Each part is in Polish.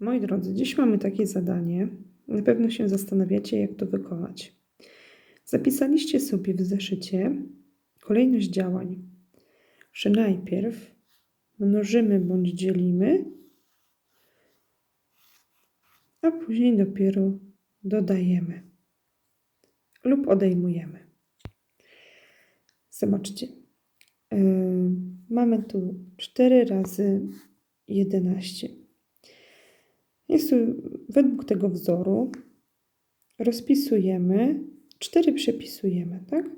Moi drodzy, dziś mamy takie zadanie. Na pewno się zastanawiacie, jak to wykonać. Zapisaliście sobie w zeszycie kolejność działań, że najpierw mnożymy bądź dzielimy, a później dopiero dodajemy lub odejmujemy. Zobaczcie. Yy, mamy tu 4 razy 11. Jest tu według tego wzoru rozpisujemy, 4 przepisujemy, tak?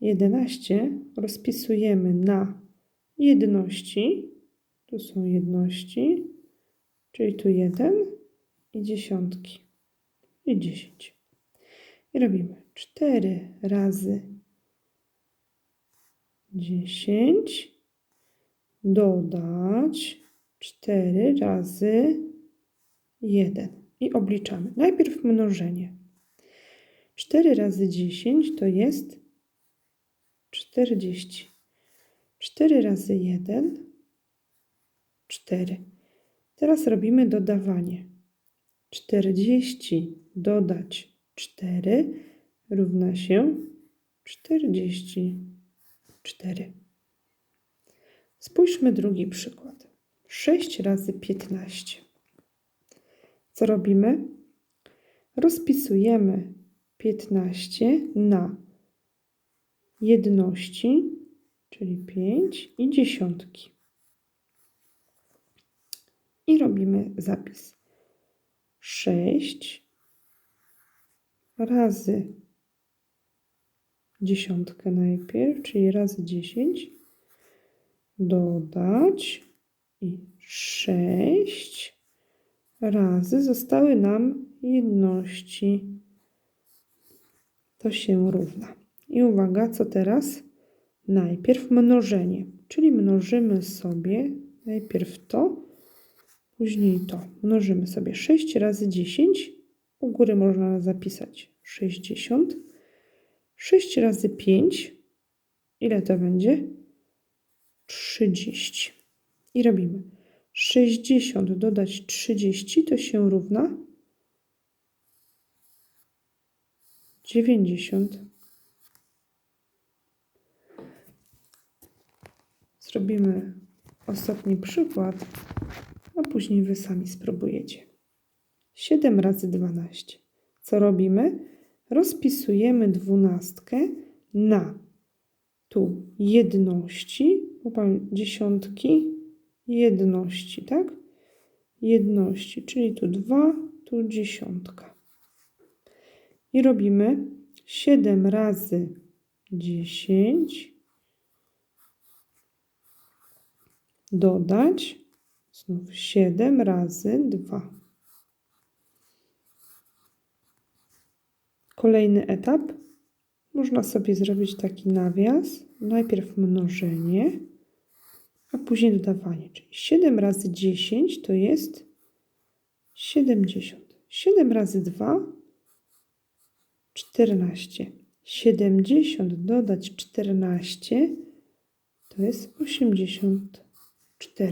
11 rozpisujemy na jedności, tu są jedności, czyli tu 1 i dziesiątki i 10. I robimy 4 razy 10 dodać 4 razy 1 i obliczamy. Najpierw mnożenie. 4 razy 10 to jest 40. 4 razy 1 4. Teraz robimy dodawanie. 40 dodać 4 równa się 44. Spójrzmy drugi przykład. 6 razy 15. Co robimy? Rozpisujemy 15 na jedności, czyli 5 i dziesiątki. I robimy zapis. 6 razy dziesiątkę najpierw, czyli razy 10 dodać 6 razy zostały nam jedności. To się równa. I uwaga, co teraz? Najpierw mnożenie, czyli mnożymy sobie najpierw to, później to. Mnożymy sobie 6 razy 10. U góry można zapisać 60. 6 razy 5. Ile to będzie? 30. I robimy 60 dodać 30 to się równa 90. Zrobimy ostatni przykład, a później wy sami spróbujecie. 7 razy 12. Co robimy? Rozpisujemy dwunastkę na tu jedności, dziesiątki, jedności, tak? Jedności, czyli tu 2, tu dziesiątka. I robimy 7 razy 10 dodać znów 7 razy 2. Kolejny etap. Można sobie zrobić taki nawias. Najpierw mnożenie, a później dodawanie. Czyli 7 razy 10 to jest 70. 7 razy 2 14. 70 dodać 14 to jest 84.